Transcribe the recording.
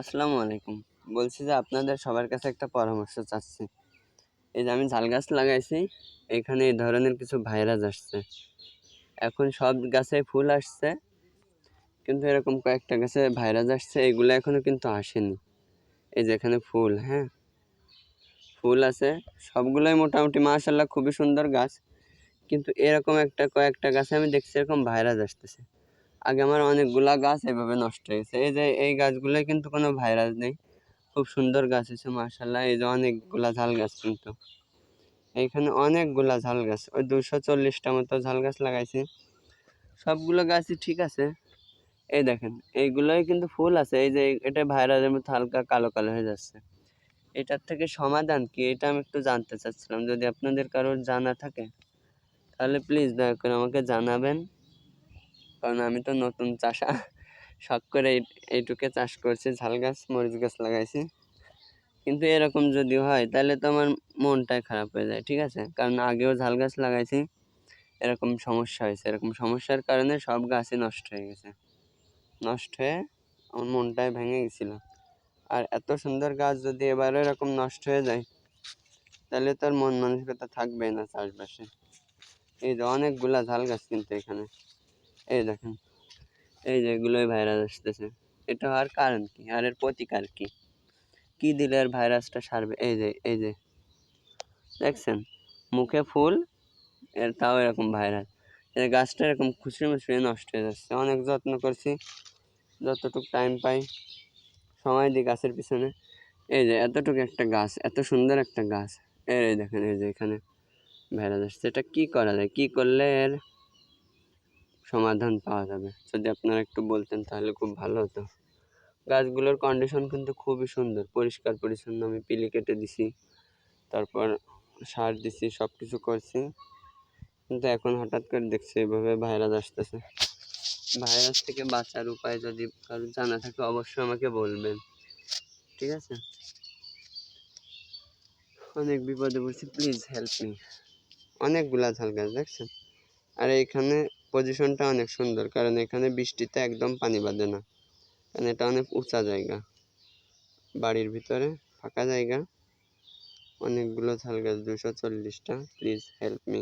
আসসালামু আলাইকুম। বলছি যে আপনাদের সবার কাছে একটা পরামর্শ চাচ্ছি। এই যে আমি ঝাল গাছ লাগাইছি, এখানে এই ধরনের কিছু ভাইরাস আসছে। এখন সব গাছে ফুল আসছে, কিন্তু এরকম কয়েকটা গাছে ভাইরাস আসছে, এগুলো এখনও কিন্তু আসেনি। এই যে এখানে ফুল হ্যাঁ? ফুল আছে, সবগুলোই মোটামুটি মাশাল্লাহ খুবই সুন্দর গাছ। কিন্তু এরকম একটা কয়েকটা গাছে আমি দেখছি এরকম ভাইরাস আসতেছে। আগে আমার অনেকগুলা গাছ এভাবে নষ্ট হয়ে গেছে এই যে এই গাছগুলোয় কিন্তু কোনো ভাইরাস নেই। খুব সুন্দর গাছ হয়েছে মার্শাল্লাহ এই যে অনেকগুলা ঝাল গাছ কিন্তু। এইখানে অনেকগুলা ঝাল গাছ। ওই দুশো চল্লিশটা মতো ঝাল গাছ লাগাইছি। সবগুলো গাছই ঠিক আছে। এই দেখেন, এইগুলোই কিন্তু ফুল আছে। এই যে এটা ভাইরাসের মতো হালকা কালো কালো হয়ে যাচ্ছে। এটার থেকে সমাধান কি? এটা আমি একটু জানতে চাচ্ছিলাম। যদি আপনাদের কারোর জানা থাকে, তাহলে প্লিজ দয়া করে আমাকে জানাবেন। কারণ আমি তো নতুন চাষা। শখ করে এই, এইটুকে চাষ করছি, ঝাল গাছ, মরিচ গাছ লাগাইছি। কিন্তু এরকম যদি হয়, তাহলে তো আমার মনটাই খারাপ হয়ে যায়, ঠিক আছে? কারণ আগেও ঝাল গাছ লাগাইছি, এরকম সমস্যা হয়েছে। এরকম সমস্যার কারণে সব গাছই নষ্ট হয়ে গেছে। নষ্ট হয়ে আমার মনটাই ভেঙে গেছিল। আর এত সুন্দর গাছ যদি এবারও এরকম নষ্ট হয়ে যায়, তাহলে তো আর মন মানসিকতা থাকবে না চাষবাসে। এই যে অনেকগুলা ঝাল গাছ কিন্তু এখানে। এই দেখেন এই যে এগুলোই ভাইরাস আসতেছে। এটা হওয়ার কারণ কি? আর এর প্রতিকার কি? কি দিলে আর ভাইরাসটা সারবে? এই যে এই যে। দেখছেন? মুখে ফুল, এর তাও এরকম ভাইরাস এই গাছটা এরকম খুশি মুশড়ি নষ্ট হয়ে যাচ্ছে। অনেক যত্ন করছি। যতটুকু টাইম পাই। সময় দিই গাছের পিছনে। এই যে, এতটুকু একটা গাছ, এত সুন্দর একটা গাছ। এর এই দেখেন, এই যে এখানে ভাইরাস আসছে। এটা কী করা যায়? কী করলে এর সমাধান পাওয়া যাবে। যদি আপনারা একটু বলতেন তাহলে খুব ভালো হতো। গাছগুলোর কন্ডিশন কিন্তু খুবই সুন্দর। পরিষ্কার, পরিচ্ছন্ন আমি পিলি কেটে দিছি। তারপর সার দিছি সব কিছু করছি। কিন্তু এখন হঠাৎ করে দেখছি এভাবে ভাইরাস আসতেছে। ভাইরাস থেকে বাঁচার উপায় যদি কারও জানা থাকে অবশ্যই আমাকে বলবেন। ঠিক আছে? অনেক বিপদে পড়ছি প্লিজ হেল্প মি অনেকগুলা ঝাল গাছ, দেখছেন? আর এইখানে পজিশনটা অনেক সুন্দর, কারণ এখানে বৃষ্টিতে একদম পানি বাঁধে না। কারণ এটা অনেক উঁচা জায়গা। বাড়ির ভিতরে ফাঁকা জায়গা। অনেকগুলো ঝাল গাছ, দুশো চল্লিশটা প্লিজ হেল্প মি